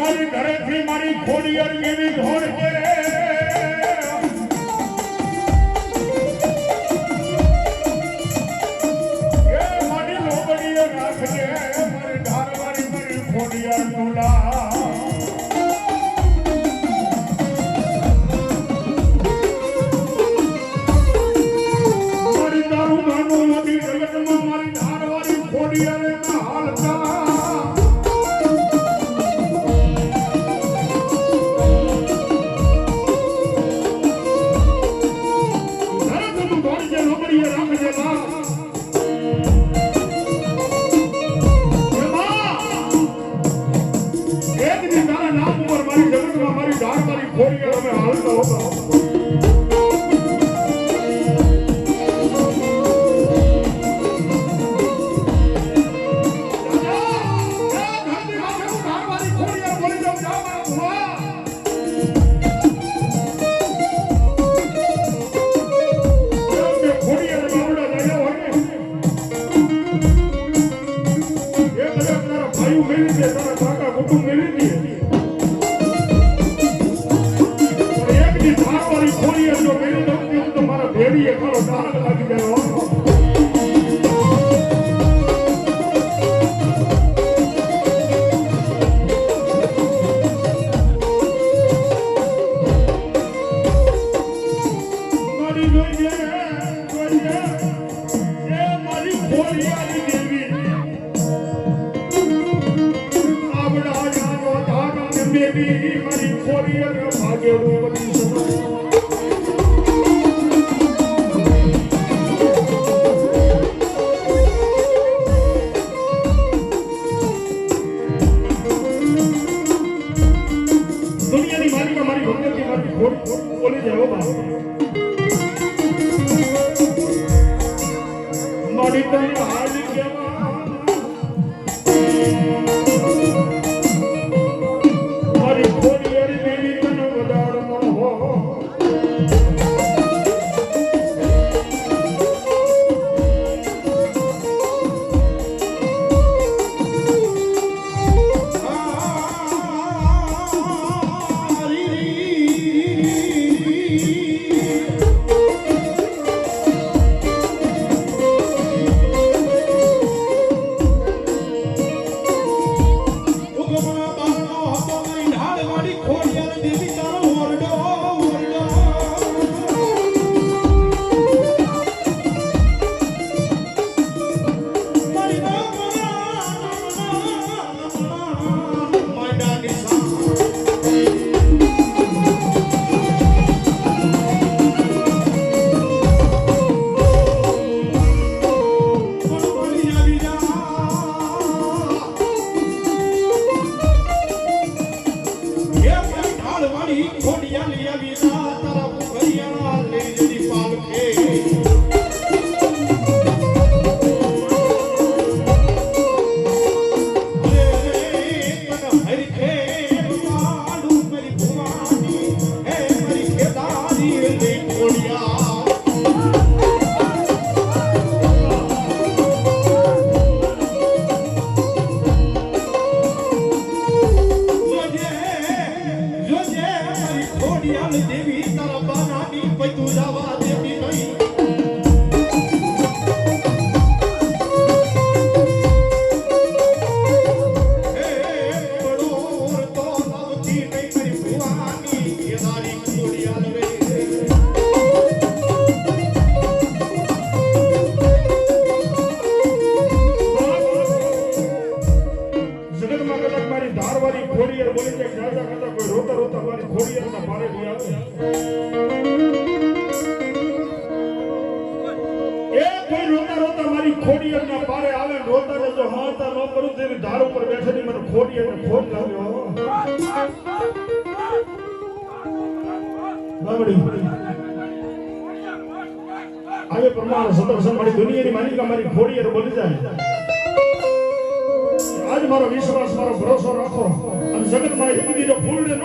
મારી ધરેથી મારી ખોડિયર કેવી ઘોડ છે કરીએ રાખજે માં મારી જગતમાં મારી ડાળ મારી ખોરી અમે હાલતા હોતા. મારી મારી બેબી મારી ખોડિયાને દુનિયાની માલિકા મારી ભગવતી મારી ખોડ બોલી જાય હો एकदम foi tudo a avado. કરું ઉપર બેઠે ધાર ઉપર ખોટી મને ખોડિયારને ખોટ લાગ્યો આવે પ્રમાણે સતર મારી દુનિયાની માલિકા મારી ખોડિયાર બોલી જાય. આજ મારો વિશ્વાસ, મારો ભરોસો રાખો. અને જગતમાં બીજો ફૂલને ન